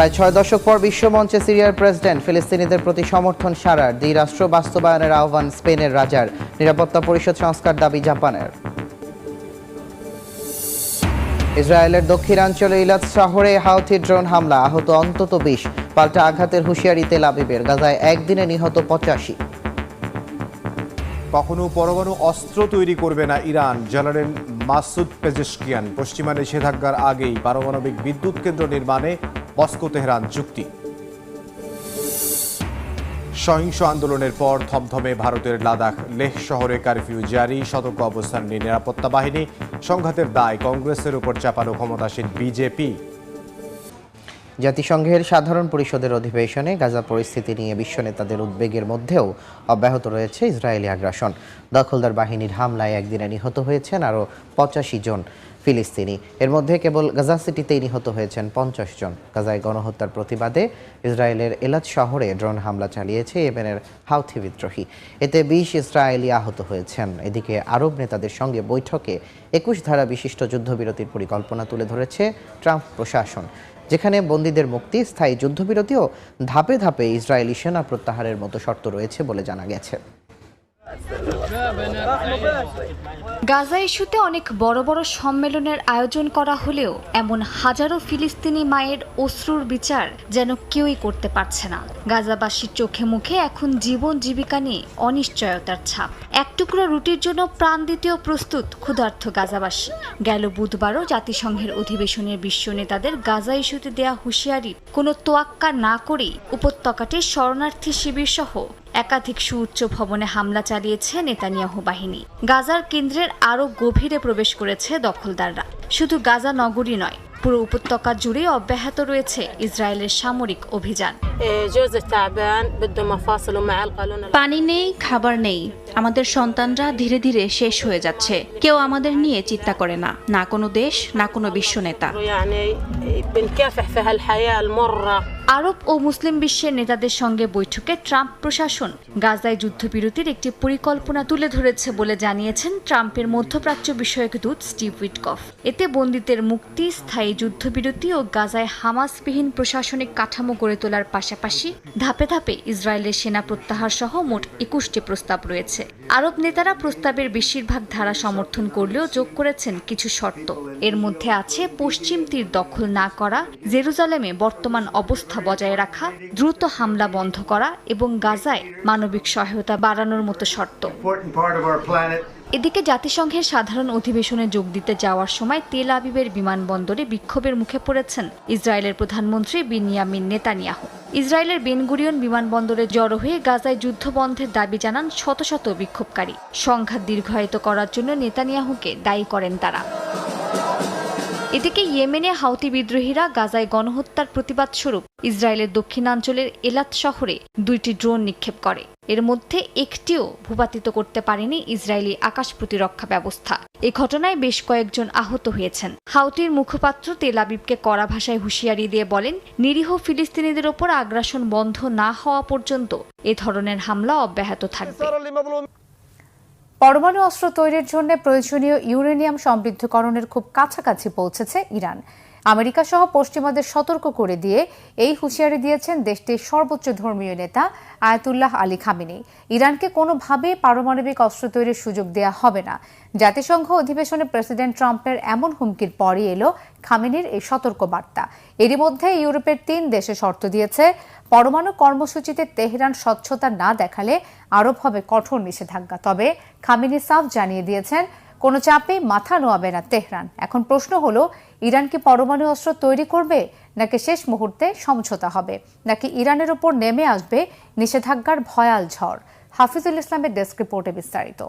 প্রায় ছয় দশক পর বিশ্বমঞ্চে সিরিয়ার প্রেসিডেন্ট ফিলিস্তিনিদের প্রতি সমর্থন সারার দ্বি রাষ্ট্র বাস্তবায়নের আহ্বান স্পেনের রাজার নিরাপত্তা পরিষদ সংস্কার দাবি জাপানের। ইসরায়েলের দক্ষিণাঞ্চলে ইলাদ শহরে হাউথি ড্রোন হামলা, আহত অন্তত বিশ, পাল্টা আঘাতের হুঁশিয়ারি তেল আবিবের, গাজায় একদিনে নিহত পঁচাশি। কখনো পরমাণু অস্ত্র তৈরি করবে না ইরান, জেনারেল মাসুদ পেজেশকিয়ান। পশ্চিমা নিষেধাজ্ঞার আগেই পারমাণবিক বিদ্যুৎ কেন্দ্র নির্মাণে মস্কো তেহরান চুক্তি। সহিংস আন্দোলনের পর থমথমে ভারতের লাদাখ লেহ শহরে কারফিউ জারি, সতর্ক অবস্থান নিয়ে নিরাপত্তা বাহিনী, সংঘাতের দায় কংগ্রেসের উপর চাপানো ক্ষমতাসীন বিজেপি। জাতিসংঘের সাধারণ পরিষদের অধিবেশনে গাজা পরিস্থিতি নিয়ে বিশ্ব নেতাদের উদ্বেগের মধ্যেও অব্যাহত রয়েছে ইসরায়েলি আগ্রাসন। দখলদার বাহিনীর হামলায় একদিনে নিহত হয়েছেন আরও পঁচাশি জন। ফিলিস্তিনি। এর মধ্যে কেবল গাজা সিটিতেই নিহত হয়েছেন পঞ্চাশ জন। গাজায় গণহত্যার প্রতিবাদে ইসরায়েলের এলাদ শহরে ড্রোন হামলা চালিয়েছে ইয়েমেনের হাউথি বিদ্রোহী। এতে বিশ ইসরায়েলি আহত হয়েছেন। এদিকে আরব নেতাদের সঙ্গে বৈঠকে একুশ ধারা বিশিষ্ট যুদ্ধবিরতির পরিকল্পনা তুলে ধরেছে ট্রাম্প প্রশাসন, যেখানে বন্দীদের মুক্তি, স্থায়ী যুদ্ধবিরতিও ধাপে ধাপে ইসরায়েলি সেনা প্রত্যাহারের মতো শর্ত রয়েছে বলে জানা গেছে। গাজা ইস্যুতে অনেক বড় বড় সম্মেলনের আয়োজন করা হলেও এমন হাজারো ফিলিস্তিনি মায়ের অশ্রুর বিচার যেন কেউই করতে পারছে না। গাজাবাসীর চোখে মুখে এখন জীবন জীবিকা নিয়ে অনিশ্চয়তার ছাপ। এক টুকরো রুটির জন্য প্রাণ দিতেও প্রস্তুত ক্ষুধার্থ গাজাবাসী। গেল বুধবারও জাতিসংঘের অধিবেশনের বিশ্ব নেতাদের গাজা ইস্যুতে দেয়া হুঁশিয়ারি কোনো তোয়াক্কা না করেই উপত্যকাটির শরণার্থী শিবির সহ একাধিক সুউচ্চ ভবনে হামলা চালিয়েছে নেতানিয়াহু বাহিনী। গাজার কেন্দ্রের আরও গভীরে প্রবেশ করেছে দখলদাররা। শুধু গাজা নগরী নয় পুরো উপত্যকা জুড়ে অব্যাহত রয়েছে ইসরায়েলের সামরিক অভিযান। পানি নেই খাবার নেই। আমাদের সন্তানরা ধীরে ধীরে শেষ হয়ে যাচ্ছে। কেউ আমাদের নিয়ে চিন্তা করে না না কোনো দেশ না কোনো বিশ্ব নেতা। আরব ও মুসলিম বিশ্বের নেতাদের সঙ্গে বৈঠকে ট্রাম্প প্রশাসন। গাজায় যুদ্ধবিরতির একটি পরিকল্পনা তুলে ধরেছে বলে জানিয়েছেন ট্রাম্পের মধ্যপ্রাচ্য বিষয়ক দূত স্টিভ উইটকফ। এতে বন্দীদের মুক্তি, স্থায়ী যুদ্ধবিরতি ও গাজায় হামাসবিহীন প্রশাসনিক কাঠামো গড়ে তোলার পাশাপাশি ধাপে ধাপে ইসরায়েলের সেনা প্রত্যাহার সহ মোট একুশটি প্রস্তাব রয়েছে। আরব নেতারা প্রস্তাবের বেশিরভাগ ধারা সমর্থন করলেও যোগ করেছেন কিছু শর্ত। এর মধ্যে আছে পশ্চিম তীর দখল না করা, জেরুজালেমে বর্তমান অবস্থা বজায় রাখা, দ্রুত হামলা বন্ধ করা এবং গাজায় মানবিক সহায়তা বাড়ানোর মতো শর্ত। এদিকে জাতিসংঘের সাধারণ অধিবেশনে যোগ দিতে যাওয়ার সময় তেল আবিবের বিমানবন্দরে বিক্ষোভের মুখে পড়েছেন ইসরায়েলের প্রধানমন্ত্রী বিনিয়ামিন নেতানিয়াহু। ইসরায়েলের বেনগুরিয়ন বিমানবন্দরে জড়ো হয়ে গাজায় যুদ্ধ বন্ধের দাবি জানান শত শত বিক্ষোভকারী। সংঘাত দীর্ঘায়িত করার জন্য নেতানিয়াহুকে দায়ী করেন তারা। এদিকে ইয়েমেনে হাউতি বিদ্রোহীরা গাজায় গণহত্যার প্রতিবাদ স্বরূপ ইসরায়েলের দক্ষিণাঞ্চলের এলাত শহরে দুইটি ড্রোন নিক্ষেপ করে। এর মধ্যে একটিও ভূপাতিত করতে পারেনি ইসরায়েলি আকাশ প্রতিরক্ষা ব্যবস্থা। এ ঘটনায় বেশ কয়েকজন আহত হয়েছেন। হাউতির মুখপাত্র তেল আবিবকে কড়া ভাষায় হুঁশিয়ারি দিয়ে বলেন, নিরীহ ফিলিস্তিনিদের ওপর আগ্রাসন বন্ধ না হওয়া পর্যন্ত এ ধরনের হামলা অব্যাহত থাকবে। পরমাণু অস্ত্র তৈরির জন্য প্রয়োজনীয় ইউরেনিয়াম সমৃদ্ধকরণের খুব কাছাকাছি পৌঁছেছে ইরান। আমেরিকা সহ পশ্চিমাদের সতর্ক করে দিয়ে এই হুঁশিয়ারি দিয়েছেন দেশটির সর্বোচ্চ ধর্মীয় নেতা আয়াতুল্লাহ আলী খামিনি। ইরানকে কোনোভাবেই পারমাণবিক অস্ত্র তৈরির সুযোগ দেয়া হবে না। জাতিসংঘ অধিবেশনে প্রেসিডেন্ট ট্রাম্পের এমন হুমকির পরই এলো খামিনির এই সতর্ক বার্তা। এরই মধ্যে ইউরোপের তিন দেশে শর্ত দিয়েছে, পরমাণু কর্মসূচিতে তেহরান স্বচ্ছতা না দেখালে আরোপ হবে কঠোর নিষেধাজ্ঞা। তবে খামিনি সাফ জানিয়ে দিয়েছেন কোনো চাপে মাথা নোয়াবে না তেহরান। এখন প্রশ্ন হলো, ইরান কি পরমাণু অস্ত্র তৈরি করবে, নাকি শেষ মুহূর্তে সমঝোতা হবে? নাকি ইরানের ওপর নেমে আসবে নিষেধাজ্ঞার ভয়াল ঝড়? হাফিজুল ইসলামের ডেস্ক রিপোর্টে বিস্তারিত।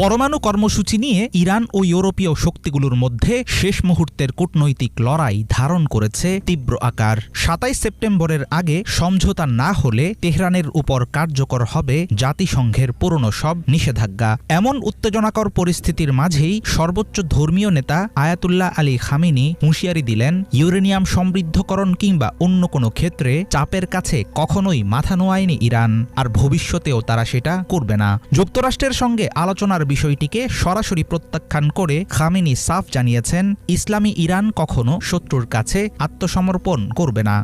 পরমাণু কর্মসূচি নিয়ে ইরান ও ইউরোপীয় শক্তিগুলোর মধ্যে শেষ মুহূর্তের কূটনৈতিক লড়াই ধারণ করেছে তীব্র আকার। সাতাইশ সেপ্টেম্বরের আগে সমঝোতা না হলে তেহরানের উপর কার্যকর হবে জাতিসংঘের পুরনো সব নিষেধাজ্ঞা। এমন উত্তেজনাকর পরিস্থিতির মাঝেই সর্বোচ্চ ধর্মীয় নেতা আয়াতুল্লাহ আলী খামিনি হুঁশিয়ারি দিলেন, ইউরেনিয়াম সমৃদ্ধকরণ কিংবা অন্য কোনো ক্ষেত্রে চাপের কাছে কখনোই মাথা নোয়ায়নি ইরান, আর ভবিষ্যতেও তারা সেটা করবে না। যুক্তরাষ্ট্রের সঙ্গে আলোচনার করার বিষয়টিকে সরাসরি প্রত্যাখ্যান করে খামিনি সাফ জানিয়েছেন, ইসলামী ইরান কখনো শত্রুর কাছে আত্মসমর্পণ করবে না।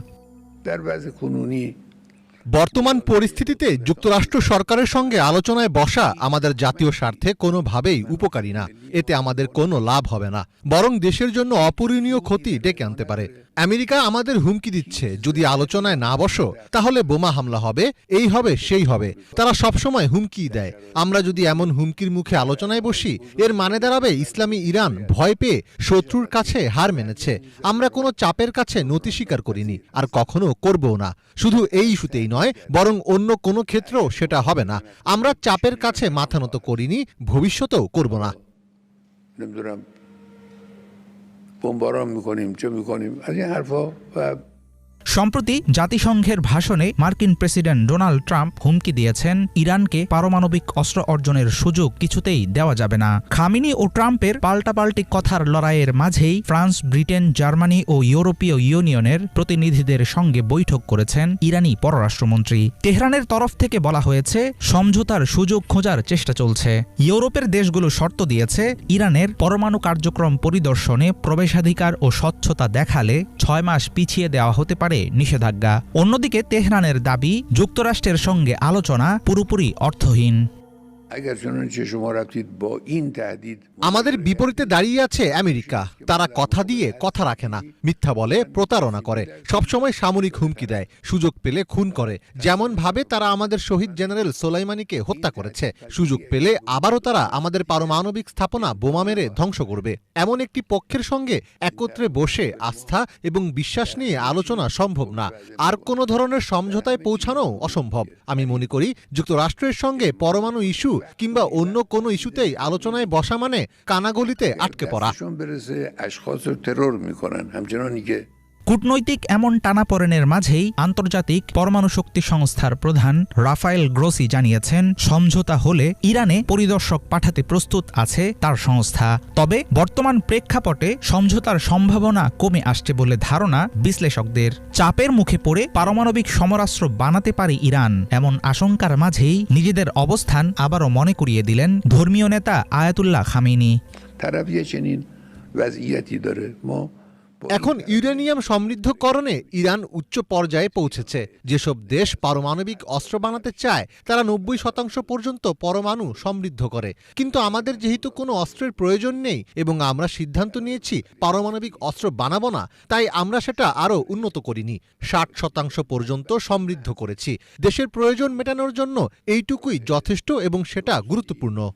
বর্তমান পরিস্থিতিতে যুক্তরাষ্ট্র সরকারের সঙ্গে আলোচনায় বসা আমাদের জাতীয় স্বার্থে কোনোভাবেই উপকারী না। এতে আমাদের কোনো লাভ হবে না, বরং দেশের জন্য অপূরণীয় ক্ষতি ডেকে আনতে পারে। আমেরিকা আমাদের হুমকি দিচ্ছে। যদি আলোচনায় না বসো, তাহলে বোমা হামলা হবে, এই হবে, সেই হবে। তারা সবসময় হুমকি দেয়। আমরা যদি এমন হুমকির মুখে আলোচনায় বসি, এর মানে দাঁড়াবে ইসলামী ইরান ভয় পেয়ে শত্রুর কাছে হার মেনেছে। আমরা কোনো চাপের কাছে নতি স্বীকার করিনি, আর কখনো করবও না। শুধু এই ইস্যুতেই নয়, বরং অন্য কোনো ক্ষেত্রেও সেটা হবে না। আমরা চাপের কাছে মাথা নত করিনি, ভবিষ্যতেও করব না। بمباران می‌کنیم چه می‌کنیم از این حرفا و সম্প্রতি জাতিসংঘের ভাষণে মার্কিন প্রেসিডেন্ট ডোনাল্ড ট্রাম্প হুমকি দিয়েছেন, ইরানকে পারমাণবিক অস্ত্র অর্জনের সুযোগ কিছুতেই দেওয়া যাবে না। খামিনি ও ট্রাম্পের পাল্টাপাল্টি কথার লড়াইয়ের মাঝেই ফ্রান্স, ব্রিটেন, জার্মানি ও ইউরোপীয় ইউনিয়নের প্রতিনিধিদের সঙ্গে বৈঠক করেছেন ইরানি পররাষ্ট্রমন্ত্রী। তেহরানের তরফ থেকে বলা হয়েছে, সমঝোতার সুযোগ খোঁজার চেষ্টা চলছে। ইউরোপের দেশগুলো শর্ত দিয়েছে, ইরানের পরমাণু কার্যক্রম পরিদর্শনে প্রবেশাধিকার ও স্বচ্ছতা দেখালে ছয় মাস পিছিয়ে দেওয়া হতে পারে। নিষেধাজ্ঞা। অন্যদিকে তেহরানের দাবি যুক্তরাষ্ট্রের সঙ্গে আলোচনা পুরোপুরি অর্থহীন। আমাদের বিপরীতে দাঁড়িয়ে আছে আমেরিকা। তারা কথা দিয়ে কথা রাখে না মিথ্যা বলে প্রতারণা করে। সবসময় সামরিক হুমকি দেয় সুযোগ পেলে খুন করে। যেমন ভাবে তারা আমাদের শহীদ জেনারেল সোলাইমানিকে হত্যা করেছে সুযোগ পেলে আবারও তারা আমাদের পারমাণবিক স্থাপনা বোমা মেরে ধ্বংস করবে। এমন একটি পক্ষের সঙ্গে একত্রে বসে আস্থা এবং বিশ্বাস নিয়ে আলোচনা সম্ভব না। আর কোনো ধরনের সমঝোতায় পৌঁছানো অসম্ভব। আমি মনে করি যুক্তরাষ্ট্রের সঙ্গে পরমাণু ইস্যু কিংবা অন্য কোনো ইস্যুতেই আলোচনায় বসা মানে কানাগলিতে আটকে পড়া। কূটনৈতিক এমন টানাপড়েনের মাঝেই আন্তর্জাতিক পরমাণু শক্তি সংস্থার প্রধান রাফায়েল গ্রোসি জানিয়েছেন, সমঝোতা হলে ইরানে পরিদর্শক পাঠাতে প্রস্তুত আছে তার সংস্থা। তবে বর্তমান প্রেক্ষাপটে সমঝোতার সম্ভাবনা কমে আসছে বলে ধারণা বিশ্লেষকদের। চাপের মুখে পড়ে পারমাণবিক সমরাস্ত্র বানাতে পারে ইরান, এমন আশঙ্কার মাঝেই নিজেদের অবস্থান আবারও মনে করিয়ে দিলেন ধর্মীয় নেতা আয়াতুল্লাহ খামিনী। তারা یه چنین وضعیتی داره ما با این এখন ইউরেনিয়াম সমৃদ্ধকরণে ইরান উচ্চ পর্যায়ে পৌঁছেছে যেসব দেশ পারমাণবিক অস্ত্র বানাতে চায় তারা নব্বই শতাংশ পর্যন্ত পরমাণু সমৃদ্ধ করে কিন্তু আমাদের যেহেতু কোনো অস্ত্রের প্রয়োজন নেই এবং আমরা সিদ্ধান্ত নিয়েছি পারমাণবিক অস্ত্র বানাবো না তাই আমরা সেটা আরও উন্নত করিনি ষাট শতাংশ পর্যন্ত সমৃদ্ধ করেছি দেশের প্রয়োজন মেটানোর জন্য এইটুকুই যথেষ্ট এবং সেটা গুরুত্বপূর্ণ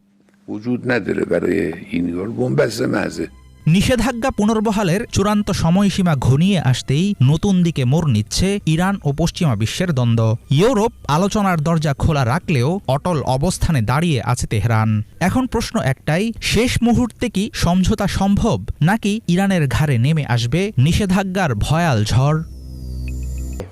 وجود نداره برای این کار بنبست محضه নিষেধাজ্ঞা পুনর্বহালের চূড়ান্ত সময়সীমা ঘনিয়ে আসতেই নতুন দিকে মোড় নিচ্ছে ইরান ও পশ্চিমা বিশ্বের দ্বন্দ্ব। ইউরোপ আলোচনার দরজা খোলা রাখলেও অটল অবস্থানে দাঁড়িয়ে আছে তেহরান। এখন প্রশ্ন একটাই, শেষ মুহূর্তে কি সমঝোতা সম্ভব? নাকি ইরানের ঘাড়ে নেমে আসবে নিষেধাজ্ঞার ভয়াল ঝড়?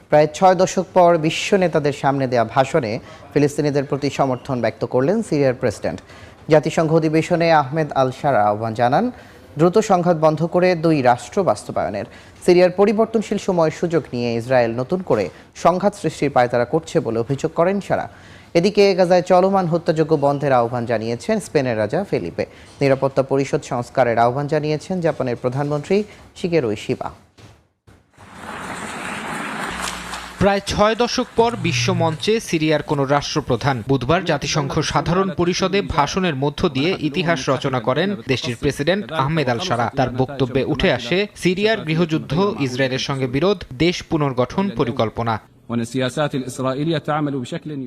প্রায় ছয় দশক পর বিশ্ব নেতাদের সামনে দেয়া ভাষণে ফিলিস্তিনিদের প্রতি সমর্থন ব্যক্ত করলেন সিরিয়ার প্রেসিডেন্ট। জাতিসংঘ অধিবেশনে আহমেদ আল সারা আহ্বান জানান দ্রুত সংঘাত বন্ধ করে দুই রাষ্ট্র বাস্তবায়নের। সিরিয়ার পরিবর্তনশীল সময়ের সুযোগ নিয়ে ইসরায়েল নতুন করে সংঘাত সৃষ্টির পায়তারা করছে বলে অভিযোগ করেন সারা। এদিকে গাজায় চলমান হত্যাযোগ্য বন্ধের আহ্বান জানিয়েছেন স্পেনের রাজা ফেলিপে। নিরাপত্তা পরিষদ সংস্কারের আহ্বান জানিয়েছেন জাপানের প্রধানমন্ত্রী শিগেরো শিবা। প্রায় ছয় দশক পর বিশ্বমঞ্চে সিরিয়ার কোনো রাষ্ট্রপ্রধান বুধবার জাতিসংঘ সাধারণ পরিষদে ভাষণের মধ্য দিয়ে ইতিহাস রচনা করেন দেশটির প্রেসিডেন্ট আহমেদ আল সারা। তার বক্তব্যে উঠে আসে, সিরিয়ার গৃহযুদ্ধ, ইসরায়েলের সঙ্গে বিরোধ, দেশ পুনর্গঠন পরিকল্পনা।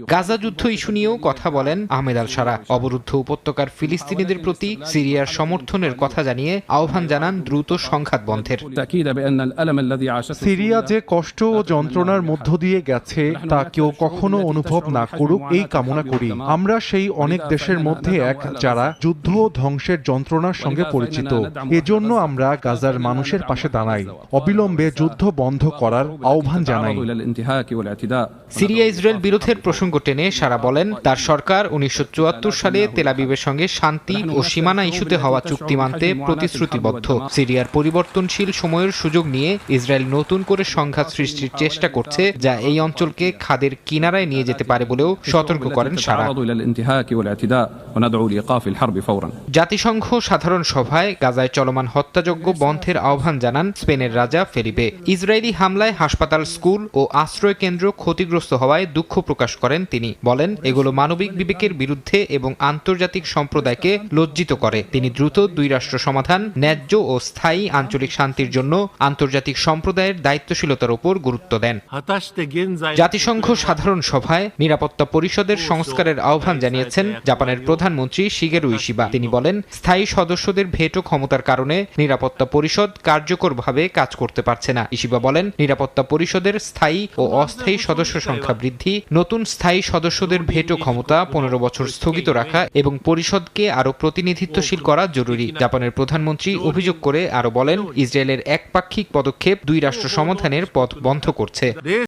গাজা যুদ্ধ ইস্যু নিয়েও কথা বলেন আহমেদ আল সারা। অবরুদ্ধ উপত্যকার ফিলিস্তিনিদের প্রতি সিরিয়ার সমর্থনের কথা জানিয়ে আহ্বান জানান দ্রুত সংঘাত বন্ধের। সিরিয়া যে কষ্ট ও যন্ত্রণার মধ্য দিয়ে গেছে তা কেউ কখনো অনুভব না করুক এই কামনা করি। আমরা সেই অনেক দেশের মধ্যে এক যারা যুদ্ধ ও ধ্বংসের যন্ত্রণার সঙ্গে পরিচিত। এজন্য আমরা গাজার মানুষের পাশে দাঁড়াই। অবিলম্বে যুদ্ধ বন্ধ করার আহ্বান জানাই। সিরিয়া ইসরায়েল বিরোধের প্রসঙ্গ টেনে সারা বলেন তার সরকার উনিশশো চুয়াত্তর সালে তেলাবিবের সঙ্গে শান্তি ও সীমানা ইস্যুতে হওয়া চুক্তি মানতে প্রতিশ্রুতিবদ্ধ। সিরিয়ার পরিবর্তনশীল সময়ের সুযোগ নিয়ে ইসরায়েল নতুন করে সংঘাত সৃষ্টির চেষ্টা করছে যা এই অঞ্চলকে খাদের কিনারায় নিয়ে যেতে পারে বলেও সতর্ক করেন সারা। জাতিসংঘ সাধারণ সভায় গাজায় চলমান হত্যাযোগ্য বন্ধের আহ্বান জানান স্পেনের রাজা ফেরিবে ইসরায়েলি হামলায় হাসপাতাল স্কুল ও আশ্রয় কেন্দ্র ক্ষতিগ্রস্ত হওয়ায় দুঃখ প্রকাশ করেন তিনি। বলেন এগুলো মানবিক বিবেকের বিরুদ্ধে এবং আন্তর্জাতিক সম্প্রদায়কে লজ্জিত করে। তিনি দ্রুত দুই রাষ্ট্র সমাধান ন্যায্য ও স্থায়ী আঞ্চলিক শান্তির জন্য আন্তর্জাতিক সম্প্রদায়ের দায়িত্বশীলতার উপর গুরুত্ব দেন। জাতিসংঘ সাধারণ সভায় নিরাপত্তা পরিষদের সংস্কারের আহ্বান জানিয়েছেন জাপানের প্রধানমন্ত্রী শিগেরু ইশিবা। তিনি বলেন স্থায়ী সদস্যদের ভেটো ক্ষমতার কারণে নিরাপত্তা পরিষদ কার্যকরভাবে কাজ করতে পারছে না। ইশিবা বলেন নিরাপত্তা পরিষদের স্থায়ী ও অস্থায়ী সদস্য সংখ্যা বৃদ্ধি, নতুন স্থায়ী সদস্যদের ভেটো ক্ষমতা পনেরো বছর স্থগিত রাখা এবং পরিষদকে আরও প্রতিনিধিত্বশীল করা জরুরি। জাপানের প্রধানমন্ত্রী অভিযোগ করে আরও বলেন, ইসরায়েলের একপাক্ষিক পদক্ষেপ দুই রাষ্ট্র সমাধানের পথ বন্ধ করছে।